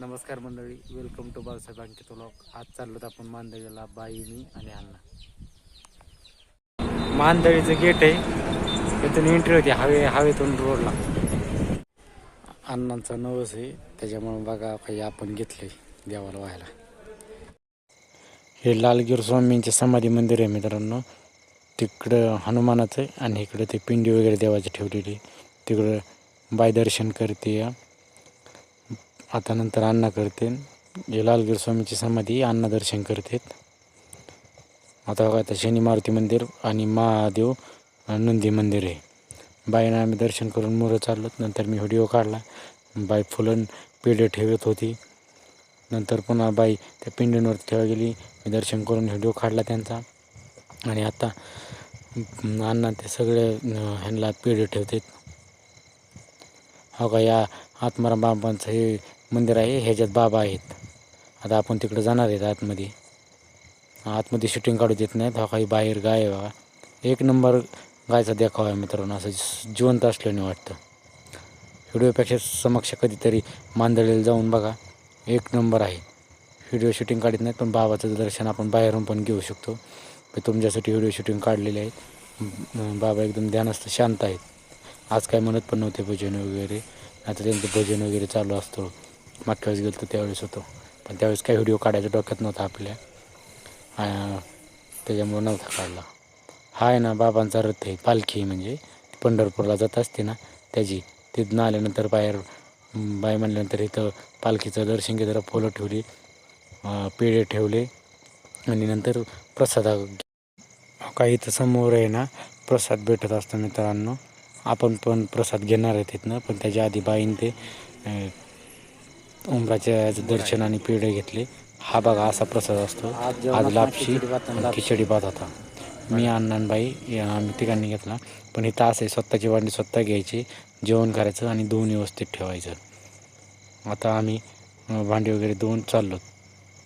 नमस्कार मंडळी welcome to Balasaheb Ankit vlog आज चाललोत आपण मांदळीला बाई मी आणि अण्णा. मांदळीचं गेट आहे. तिथून एंट्री होती हवे हवेतून रोडला अण्णांचा नवस आहे. त्याच्यामुळे बघा काही आपण घेतलंय देवाला व्हायला. हे लालगीर स्वामींचे समाधी मंदिर आहे मित्रांनो. तिकडं हनुमानाचं आहे आणि इकडं ते पिंडी वगैरे देवाची ठेवलेली तिकडं बाय दर्शन करते. आता नंतर अण्णा करते जे लालगीर स्वामीची समाधी अण्णा दर्शन करतात आता बघा आता शनी मारुती मंदिर आणि महादेव नंदी मंदिर आहे. बाईनं आम्ही दर्शन करून मोरं चाललो. नंतर मी व्हिडिओ काढला. बाई फुलं पेढे ठेवत होती. नंतर पुन्हा बाई त्या पिंडींवर ठेवा गेली. मी दर्शन करून व्हिडिओ काढला त्यांचा. आणि आता अण्णा ते सगळे ह्यांना पेढे ठेवतात. हो का या आत्माराम बाबांचं हे मंदिर आहे ह्याच्यात बाबा आहेत. आता आपण तिकडं जाणार आहेत आतमध्ये. आतमध्ये शूटिंग काढू देत नाहीत. हा काही बाहेर गाय आहे बघा एक नंबर गायचा देखावा आहे मित्रांनो. असं जिवंत असल्याने वाटतं. व्हिडिओपेक्षा समक्ष कधीतरी मांदळेला जाऊन बघा. एक नंबर आहे. व्हिडिओ शूटिंग काढत नाहीत पण बाबाचं दर्शन आपण बाहेरून पण घेऊ शकतो. मी तुमच्यासाठी व्हिडिओ शूटिंग काढलेले आहेत. बाबा एकदम ध्यानस्थ शांत आहेत. आज काय म्हणत पण नव्हते भजन वगैरे. आता त्यांचं भजन वगैरे चालू असतो. मागच्या वेळेस गेलो त्यावेळेस होतो. पण त्यावेळेस काही व्हिडिओ काढायचा डोक्यात नव्हता आपल्या. त्याच्यामुळं नव्हता काढला. हा आहे ना बाबांचा रथ आहे पालखी म्हणजे. पंढरपूरला जात असते ना त्याची. तिथनं आल्यानंतर बाहेर बाई बाय म्हणल्यानंतर इथं पालखीचं दर्शन घेताना फुलं ठेवली पेढे ठेवले. आणि नंतर प्रसादा काही इथं समोर आहे ना प्रसाद भेटत असतो मित्रांनो. आपण पण प्रसाद घेणार आहे तिथनं पण त्याच्या आधी बाईन ते उमराच्या उंबराच्या दर्शन आणि पेढे घेतले. हा बघा असा प्रसाद असतो. आज लापशी खिचडी भात होता. मी अण्णांबाई आम्ही तिघांनी घेतला. पण इथं असं आहे स्वतःची वांडी स्वतः घ्यायची जेवण करायचं आणि दोन व्यवस्थित ठेवायचं. आता आम्ही भांडी वगैरे दोन चाललो.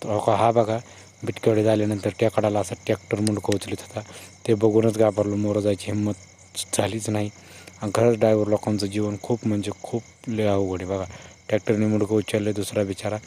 हो हा बघा बिटकेवडे झाल्यानंतर टेकडाला असा ट्रॅक्टर मुंडकं उचलत होता. ते बघूनच घाबरलो मोरं जायची हिंमत झालीच नाही. आणि खरंच ड्रायव्हर लोकांचं जीवन खूप म्हणजे खूप लय अवघड आहे बघा. ट्रॅक्टरने मुडकं उचललं दुसरा बिचारा.